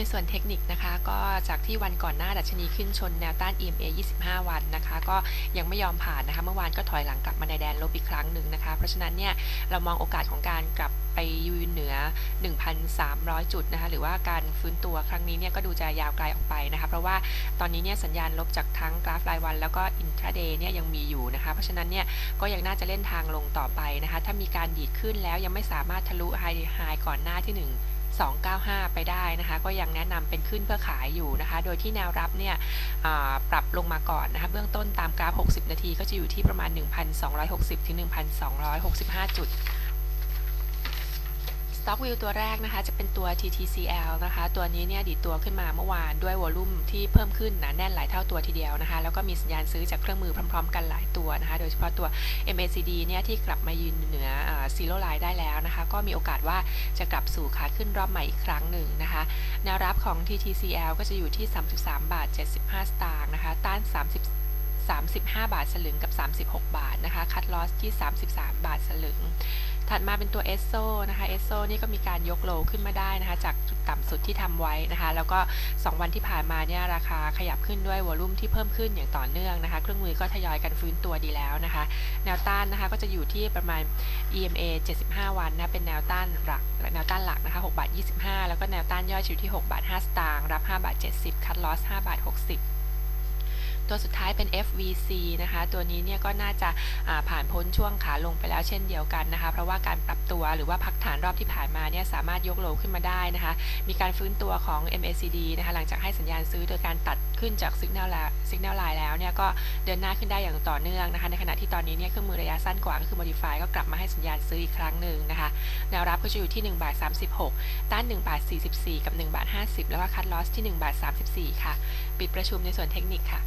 ในส่วนเทคนิคนะคะก็จากที่วันก่อนหน้าดัชนีขึ้นชนแนวต้าน EMA 25 วันนะคะ ก็ยังไม่ยอมผ่านนะคะ เมื่อวานก็ถอยหลังกลับมาในแดนลบอีกครั้งหนึ่งนะคะ เพราะฉะนั้นเนี่ยเรามองโอกาสของการกลับไปยืนเหนือ 1,300 จุดนะคะ หรือว่าการฟื้นตัวครั้งนี้เนี่ยก็ดูจะยาวไกลออกไปนะคะ เพราะว่าตอนนี้เนี่ยสัญญาณลบจากทั้งกราฟรายวัน แล้วก็อินทราเดย์เนี่ยยังมีอยู่นะคะ เพราะฉะนั้นเนี่ยก็ยังน่าจะเล่นทางลงต่อไปนะคะ ถ้ามีการดีดขึ้นแล้วยังไม่สามารถทะลุไฮไฮก่อนหน้าที่ 1 295 ไปได้นะคะ ก็ยังแนะนำเป็นขึ้นเพื่อขายอยู่นะคะ โดยที่แนวรับเนี่ยปรับลงมาก่อนนะคะ เบื้องต้นตามกราฟ 60 นาทีก็จะอยู่ที่ประมาณ 1,260 ถึง 1,265 จุด Stock View ตัวแรกนะคะจะเป็นตัว TTCL นะคะ ตัวนี้เนี่ยดีตัวขึ้นมาเมื่อวานด้วยวอลุ่มที่เพิ่มขึ้นนะแน่นหลายเท่าตัวทีเดียวนะคะ แล้วก็มีสัญญาณซื้อจากเครื่องมือพร้อม ๆ กันหลายตัวนะคะ โดยเฉพาะตัว MACD เนี่ยที่กลับมายืนเหนือ ซีโร่ไลน์ได้แล้วนะคะ ก็มีโอกาสว่าจะกลับสู่ขาขึ้นรอบใหม่อีกครั้งหนึ่งนะคะ แนวรับของ TTCL ก็จะอยู่ที่ 33 บาท 75 สตางค์นะคะ ต้าน 30 35 บาทสลึงกับ 36 บาทนะคะ คัดลอสที่ 33 บาทสลึง ถัดมาเป็นตัวเอสโซนะคะ เอสโซนี่ก็มีการยกโลขึ้นมาได้นะคะ จากจุดต่ำ ที่ทำไว้นะคะ แล้วก็ 2 วันที่ผ่านมาเนี่ยราคาขยับขึ้นด้วยวอลุ่มที่เพิ่มขึ้นอย่างต่อเนื่องนะคะ เครื่องมือก็ทยอยกันฟื้นตัวดีแล้วนะคะ แนวต้านนะคะก็จะอยู่ที่ประมาณ EMA 75 วันนะเป็นแนวต้านหลักและแนวต้านหลักนะคะ6บาท25 แล้วก็แนวต้านย่อยอยู่ที่6บาท5สตางค์รับ5บาท70 คัดลอส5บาท60 ตัวสุดท้ายเป็น FVC นะคะ ตัวนี้เนี่ยก็น่าจะาผ่านพ้นช่วงขาลงไปแล้วเช่นเดียวกันนะคะ เพราะว่าการปรับตัวหรือว่าพักฐานรอบที่ผ่านมาเนี่ยสามารถยกโลขึ้นมาได้นะคะ มีการฟื้นตัวของ MACD นะคะ หลังจากให้สัญญาณซื้อโดยการตัดขึ้นจาก Signal Line Signal Line แล้วเนี่ยก็เดินหน้าขึ้นได้อย่างต่อเนื่องนะคะ ในขณะที่ตอนนี้เนี่ยเครื่องมือระยะสั้นกว่าก็คือ Modify ก็กลับมาให้สัญญาณซื้ออีกครั้งหนึ่งนะคะ แนวรับก็จะอยู่ที่1บาท36 ต้าน1บาท44 กับ1บาท50 แล้วก็คัดลอสที่1บาท34 ค่ะ ปิดประชุมในส่วนเทคนิคค่ะ